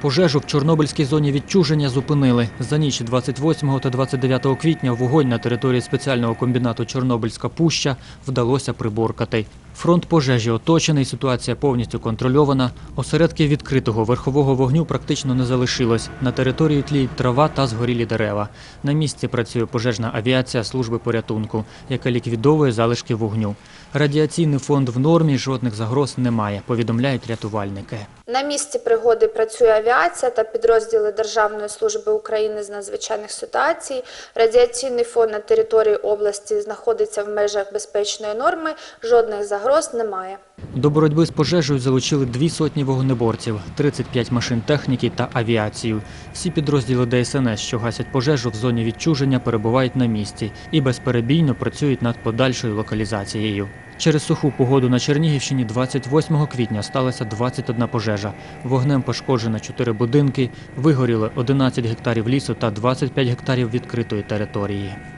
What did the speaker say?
Пожежу в Чорнобильській зоні відчуження зупинили. За ніч 28 та 29 квітня вогонь на території спеціального комбінату Чорнобильська пуща вдалося приборкати. Фронт пожежі оточений, ситуація повністю контрольована. Осередків відкритого верхового вогню практично не залишилось. На території тліють трава та згорілі дерева. На місці працює пожежна авіація служби порятунку, яка ліквідовує залишки вогню. Радіаційний фонд в нормі, жодних загроз немає, повідомляють рятувальники. На місці пригоди працює авіація та підрозділи Державної служби України з надзвичайних ситуацій. Радіаційний фон на території області знаходиться в межах безпечної норми, жодних загроз немає. До боротьби з пожежею залучили дві сотні вогнеборців, 35 машин техніки та авіацію. Всі підрозділи ДСНС, що гасять пожежу в зоні відчуження, перебувають на місці і безперебійно працюють над подальшою локалізацією. Через суху погоду на Чернігівщині 28 квітня сталася 21 пожежа. Вогнем пошкоджено 4 будинки, вигоріли 11 гектарів лісу та 25 гектарів відкритої території.